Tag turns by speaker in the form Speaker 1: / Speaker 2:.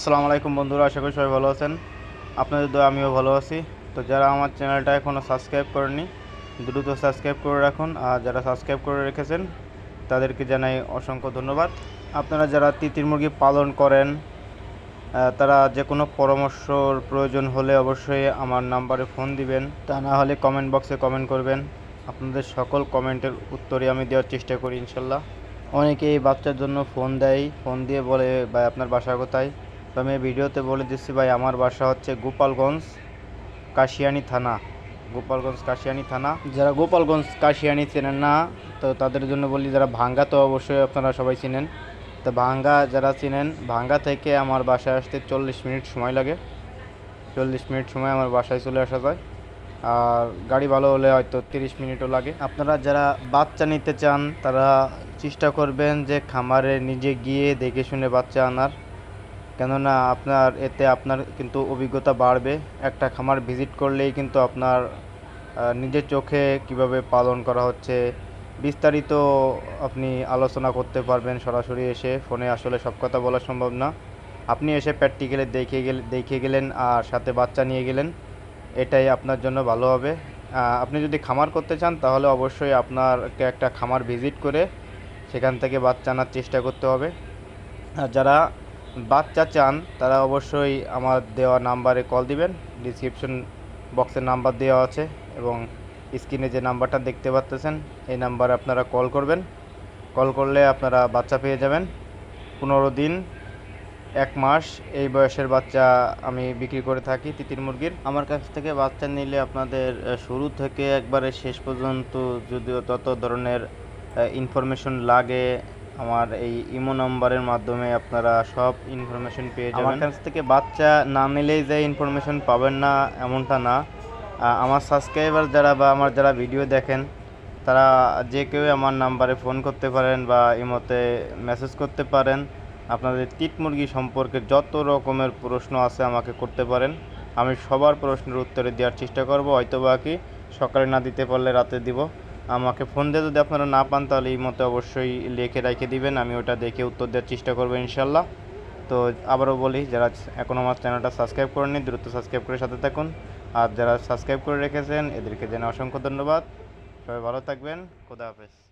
Speaker 1: আসসালামু আলাইকুম বন্ধুরা, আশা করি সবাই ভালো আছেন। আপনাদের দোয়া, আমিও ভালো আছি। তো যারা আমার চ্যানেলটা এখনও সাবস্ক্রাইব করেনি দ্রুত সাবস্ক্রাইব করে রাখুন। আর যারা সাবস্ক্রাইব করে রেখেছেন, তাদেরকে জানাই অসংখ্য ধন্যবাদ। আপনারা যারা তিতির মুরগি পালন করেন তারা যে কোনো পরামর্শর প্রয়োজন হলে অবশ্যই আমার নাম্বারে ফোন দিবেন। তা না হলে কমেন্ট বক্সে কমেন্ট করবেন। আপনাদের সকল কমেন্টের উত্তরই আমি দেওয়ার চেষ্টা করি, ইনশাল্লাহ। অনেকেই বাচ্চার জন্য ফোন দেয়। ফোন দিয়ে বলে, ভাই, আপনার বাসা কোথায়? তো আমি ভিডিওতে বলে দিচ্ছি ভাই, আমার বাসা হচ্ছে গোপালগঞ্জ কাশিয়ানি থানা। গোপালগঞ্জ কাশিয়ানি থানা। যারা গোপালগঞ্জ কাশিয়ানি চেনেন না, তো তাদের জন্য বলি, যারা ভাঙ্গা তো অবশ্যই আপনারা সবাই চিনেন। তো ভাঙ্গা যারা চিনেন, ভাঙ্গা থেকে আমার বাসায় আসতে চল্লিশ মিনিট সময় লাগে। চল্লিশ মিনিট সময় আমার বাসায় চলে আসা যায়। আর গাড়ি ভালো হলে হয়তো তিরিশ মিনিটও লাগে। আপনারা যারা বাচ্চা নিতে চান, তারা চেষ্টা করবেন যে খামারে নিজে গিয়ে দেখে শুনে বাচ্চা আনার। কেননা আপনার এতে আপনার কিন্তু অভিজ্ঞতা বাড়বে। একটা খামার ভিজিট করলেই কিন্তু আপনার নিজের চোখে কীভাবে পালন করা হচ্ছে, বিস্তারিত আপনি আলোচনা করতে পারবেন সরাসরি এসে। ফোনে আসলে সব কথা বলা সম্ভব না। আপনি এসে প্র্যাকটিক্যালি দেখে গেলে, দেখে গেলেন আর সাথে বাচ্চা নিয়ে গেলেন, এটাই আপনার জন্য ভালো হবে। আপনি যদি খামার করতে চান তাহলে অবশ্যই আপনারকে একটা খামার ভিজিট করে সেখান থেকে বাচ্চা আনার চেষ্টা করতে হবে। আর যারা বাচ্চা চান, তারা অবশ্যই আমার দেওয়া নাম্বারে কল দিবেন। ডিসক্রিপশন বক্সের নাম্বার দেওয়া আছে এবং স্ক্রিনে যে নাম্বারটা দেখতে পাচ্তেছেন, এই নাম্বারে আপনারা কল করবেন। কল করলে আপনারা বাচ্চা পেয়ে যাবেন। পনেরো দিন, এক মাস, এই বয়সের বাচ্চা আমি বিক্রি করে থাকি তিতির মুরগির। আমার কাছ থেকে বাচ্চা নিলে আপনাদের শুরু থেকে একবারে শেষ পর্যন্ত যদিও তত ধরনের ইনফরমেশন লাগে আমার এই ইমো নাম্বারের মাধ্যমে আপনারা সব ইনফরমেশন পেয়ে যাবেন। আমার কাছ থেকে বাচ্চা না নিলেই যে ইনফরমেশন পাবেন না এমনটা না। আমার সাবস্ক্রাইবার যারা বা আমার যারা ভিডিও দেখেন তারা যে কেউ আমার নাম্বারে ফোন করতে পারেন বা ইমোতে মেসেজ করতে পারেন। আপনাদের তিত মুরগি সম্পর্কে যত রকমের প্রশ্ন আছে আমাকে করতে পারেন। আমি সবার প্রশ্নের উত্তরে দেওয়ার চেষ্টা করব হয়তো বা কি সকালে না দিতে পারলে রাতে দিব। আমাকে ফোন দিয়ে যদি আপনারা না পান, তাহলে এই মতো অবশ্যই লিখে রেখে দিবেন। আমি ওটা দেখে উত্তর দেওয়ার চেষ্টা করব ইনশাল্লাহ। তো আবারও বলি, যারা এখন আমার চ্যানেলটা সাবস্ক্রাইব করেননি, দ্রুত সাবস্ক্রাইব করে সাথে থাকুন। আর যারা সাবস্ক্রাইব করে রেখেছেন, এদেরকে জানাই অসংখ্য ধন্যবাদ। সবাই ভালো থাকবেন। খোদা হাফেজ।